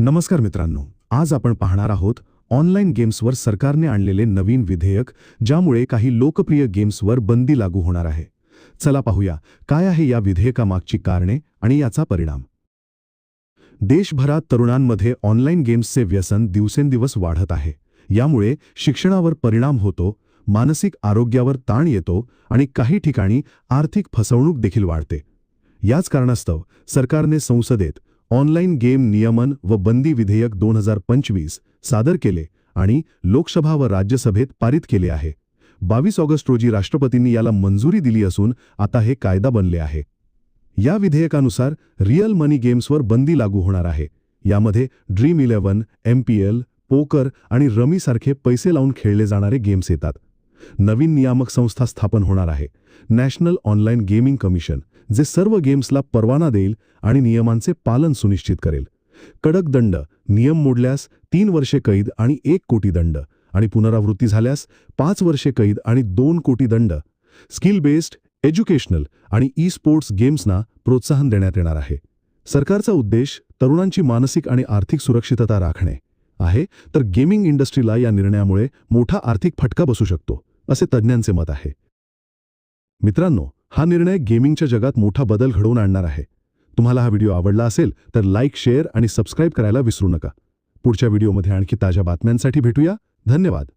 नमस्कार मित्रांनो आज आपण पाहणार आहोत ऑनलाईन गेम्सवर सरकारने आणलेले नवीन विधेयक ज्यामुळे काही लोकप्रिय गेम्सवर बंदी लागू होणार आहे. चला पाहूया काय आहे या विधेयकामागची कारणे आणि याचा परिणाम. देशभरात तरुणांमध्ये ऑनलाईन गेम्सचे व्यसन दिवसेंदिवस वाढत आहे. यामुळे शिक्षणावर परिणाम होतो मानसिक आरोग्यावर ताण येतो आणि काही ठिकाणी आर्थिक फसवणूक देखील वाढते. याच कारणास्तव सरकारने संसदेत ऑनलाईन गेम नियमन व बंदी विधेयक दोन हजार पंचवीस सादर केले आणि लोकसभा व राज्यसभेत पारित केले आहे. बावीस ऑगस्ट रोजी राष्ट्रपतींनी याला मंजुरी दिली असून आता हे कायदा बनले आहे. या विधेयकानुसार रिअल मनी गेम्सवर बंदी लागू होणार आहे. यामध्ये Dream Eleven M P L poker आणि रमीसारखे पैसे लावून खेळले जाणारे गेम्स येतात. नवीन नियामक संस्था स्थापन होणार आहे. नॅशनल ऑनलाईन गेमिंग कमिशन जे सर्व गेम्सला परवाना देईल आणि नियमांचे पालन सुनिश्चित करेल. कडक दंड नियम मोडल्यास तीन वर्षे कैद आणि एक कोटी दंड आणि पुनरावृत्ती झाल्यास पाच वर्षे कैद आणि दोन कोटी दंड. स्किल बेस्ड एज्युकेशनल आणि ई स्पोर्ट्स गेम्सना प्रोत्साहन देण्यात येणार आहे. सरकारचा उद्देश तरुणांची मानसिक आणि आर्थिक सुरक्षितता राखणे आहे तर गेमिंग इंडस्ट्रीला या निर्णयामुळे मोठा आर्थिक फटका बसू शकतो. असे तज्ज्ञांचे मत आहे. मित्रांनो हा निर्णय गेमिंगच्या जगात मोठा बदल घडवून आणणार आहे. तुम्हाला हा व्हिडिओ आवडला असेल तर लाईक शेअर आणि सबस्क्राईब करायला विसरू नका. पुढच्या व्हिडिओमध्ये आणखी ताज्या बातम्यांसाठी भेटूया. धन्यवाद.